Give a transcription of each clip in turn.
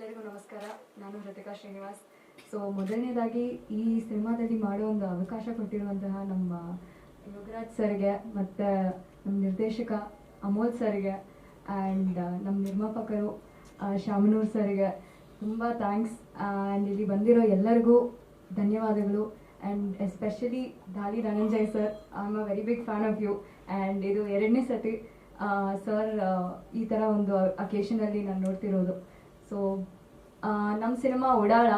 ಎಲ್ಲರಿಗೂ ನಮಸ್ಕಾರ. ನಾನು ಹೃತಿಕಾ ಶ್ರೀನಿವಾಸ್. ಸೊ ಮೊದಲನೇದಾಗಿ ಈ ಸಿನಿಮಾದಲ್ಲಿ ಮಾಡೋ ಒಂದು ಅವಕಾಶ ಕೊಟ್ಟಿರುವಂತಹ ನಮ್ಮ ಯೋಗರಾಜ್ ಸರ್ಗೆ ಮತ್ತು ನಮ್ಮ ನಿರ್ದೇಶಕ ಅಮೋಲ್ ಸರ್ಗೆ ಆ್ಯಂಡ್ ನಮ್ಮ ನಿರ್ಮಾಪಕರು ಶಾಮನೂರ್ ಸರ್ಗೆ ತುಂಬ ಥ್ಯಾಂಕ್ಸ್ ಆ್ಯಂಡ್ ಇಲ್ಲಿ ಬಂದಿರೋ ಎಲ್ಲರಿಗೂ ಧನ್ಯವಾದಗಳು. And especially Daali Dhananjay sir I am a very big fan of you and ಇದು ಎರಡನೇ ಸತಿ ಸರ್ ಈ ಥರ ಒಂದು ಅಕೇಶನಲ್ಲಿ ನಾನು ನೋಡ್ತಿರೋದು. ಸೊ ನಮ್ಮ ಸಿನಿಮಾ ಉಡಾಳ.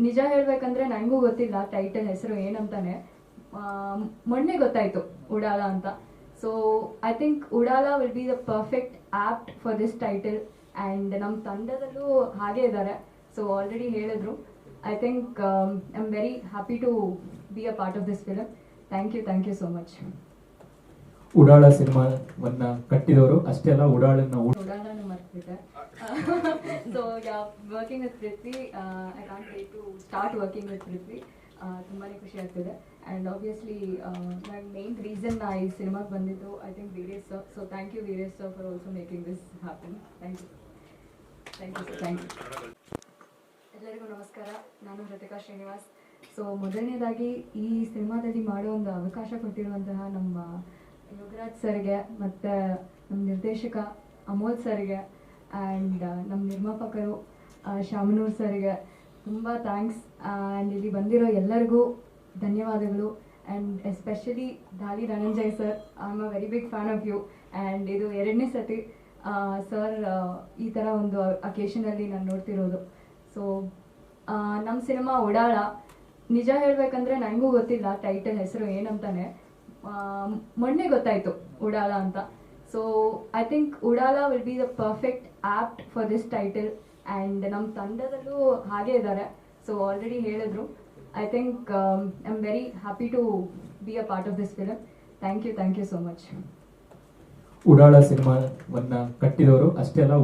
ನಿಜ ಹೇಳ್ಬೇಕಂದ್ರೆ ನನಗೂ ಗೊತ್ತಿಲ್ಲ ಟೈಟಲ್ ಹೆಸರು ಏನಂತಾನೆ. ಮೊನ್ನೆ ಗೊತ್ತಾಯ್ತು ಉಡಾಲ ಅಂತ. So I think Udaala will be the perfect apt for this title and ನಮ್ಮ ತಂಡದಲ್ಲೂ ಹಾಗೆ ಇದ್ದಾರೆ. ಸೊ ಆಲ್ರೆಡಿ ಹೇಳಿದ್ರು. I think I am very happy to be a part of this film thank you thank you so much Udaala ಸಿನಿಮಾವನ್ನ ಕಟ್ಟಿದವರು. ಅಷ್ಟೇ ಅಲ್ಲ ಉಡಾಳನ್ನ ಉ- ಮರ್ತಿದ್ದೆ so yeah working with Prithvi I can't wait to start working with Prithvi ತುಂಬಾ ಖುಷಿ ಆಗ್ತಿದೆ. And obviously ನನ್ನ main reason ನಾ ಈ ಸಿನಿಮಾಗೆ ಬಂದಿದ್ದು I think Veeresh sir so thank you Veeresh sir for also making this happen thank you thank you sir thank you ಎಲ್ಲರಿಗೂ ನಮಸ್ಕಾರ. ನಾನು ಹೃತಿಕಾ ಶ್ರೀನಿವಾಸ್. ಸೊ ಮೊದಲನೇದಾಗಿ ಈ ಸಿನಿಮಾದಲ್ಲಿ ಮಾಡೋ ಒಂದು ಅವಕಾಶ ಕೊಟ್ಟಿರುವಂತಹ ನಮ್ಮ ಯೋಗರಾಜ್ ಸರ್ಗೆ ಮತ್ತು ನಮ್ಮ ನಿರ್ದೇಶಕ ಅಮೋಲ್ ಸರ್ಗೆ ಆ್ಯಂಡ್ ನಮ್ಮ ನಿರ್ಮಾಪಕರು ಶಾಮನೂರ್ ಸರ್ಗೆ ತುಂಬ ಥ್ಯಾಂಕ್ಸ್ ಆ್ಯಂಡ್ ಇಲ್ಲಿ ಬಂದಿರೋ ಎಲ್ಲರಿಗೂ ಧನ್ಯವಾದಗಳು. And especially Daali Dhananjay sir I am a very big fan of you and ಇದು ಎರಡನೇ ಸತಿ ಸರ್ ಈ ಥರ ಒಂದು ಅಕೇಶನಲ್ಲಿ ನಾನು ನೋಡ್ತಿರೋದು. ಸೊ ನಮ್ಮ ಸಿನಿಮಾ ಉಡಾಳ ನಿಜ ಹೇಳಬೇಕಂದ್ರೆ ನನಗೂ ಗೊತ್ತಿಲ್ಲ ಟೈಟಲ್ ಹೆಸರು ಏನಂತಾನೆ. ಮೊನ್ನೆ ಗೊತ್ತಾಯಿತು ಉಡಾಳ ಅಂತ. So I think Udaala will be the perfect apt for this title and ನಮ್ಮ ತಂಡದಲ್ಲೂ ಹಾಗೆ ಇದ್ದಾರೆ. ಸೊ ಆಲ್ರೆಡಿ ಹೇಳಿದ್ರು. I think I am very happy to be a part of this film thank you thank you so much Udaala ಸಿನಿಮಾವನ್ನ ಕಟ್ಟಿದವರು. ಅಷ್ಟೇ ಅಲ್ಲ